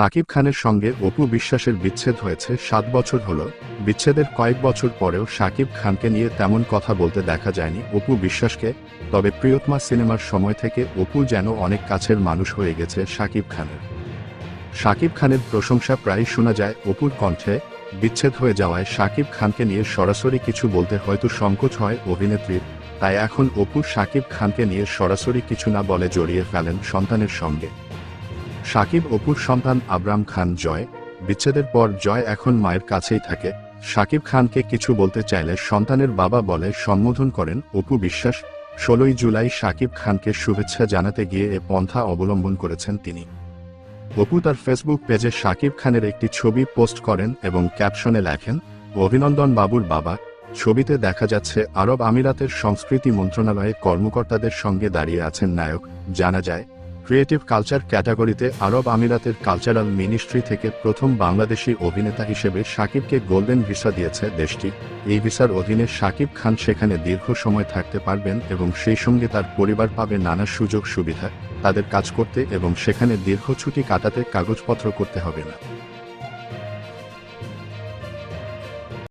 শাকিব খানের সঙ্গে অপু বিশ্বাসের বিচ্ছেদ হয়েছে সাত বছর হল। বিচ্ছেদের কয়েক বছর পরেও শাকিব খানকে নিয়ে তেমন কথা বলতে দেখা যায়নি অপু বিশ্বাসকে, তবে প্রিয়তমা সিনেমার সময় থেকে অপু যেন অনেক কাছের মানুষ হয়ে গেছে শাকিব খানের। শাকিব খানের প্রশংসা প্রায় শোনা যায় অপুর কণ্ঠে, বিচ্ছেদ হয়ে যাওয়ায় শাকিব খানকে নিয়ে সরাসরি কিছু বলতে হয়তো সংকোচ হয় অভিনেত্রীর, তাই এখন অপু শাকিব খানকে নিয়ে সরাসরি কিছু না বলে জড়িয়ে ফেলেন সন্তানের সঙ্গে। শাকিব অপুর সন্তান আবরাম খান জয়, বিচ্ছেদের পর জয় এখন মায়ের কাছেই থাকে। শাকিব খানকে কিছু বলতে চাইলে সন্তানের বাবা বলে সম্বোধন করেন অপু বিশ্বাস। ষোলোই জুলাই শাকিব খানকে শুভেচ্ছা জানাতে গিয়ে এ পন্থা অবলম্বন করেছেন তিনি। অপু তার ফেসবুক পেজে শাকিব খানের একটি ছবি পোস্ট করেন এবং ক্যাপশনে লেখেন, অভিনন্দন বাবুর বাবা। ছবিতে দেখা যাচ্ছে, আরব আমিরাতের সংস্কৃতি মন্ত্রণালয়ে কর্মকর্তাদের সঙ্গে দাঁড়িয়ে আছেন নায়ক। জানা যায় ক্রিয়েটিভ কালচার ক্যাটাগরিতে আরব আমিরাতের কালচারাল মিনিস্ট্রি থেকে প্রথম বাংলাদেশি অভিনেতা হিসেবে সাকিবকে গোল্ডেন ভিসা দিয়েছে দেশটি। এই ভিসার অধীনে সাকিব খান সেখানে দীর্ঘ সময় থাকতে পারবেন এবং সেই সঙ্গে তার পরিবার পাবে নানা সুযোগ সুবিধা। তাদের কাজ করতে এবং সেখানে দীর্ঘ ছুটি কাটাতে কাগজপত্র করতে হবে না।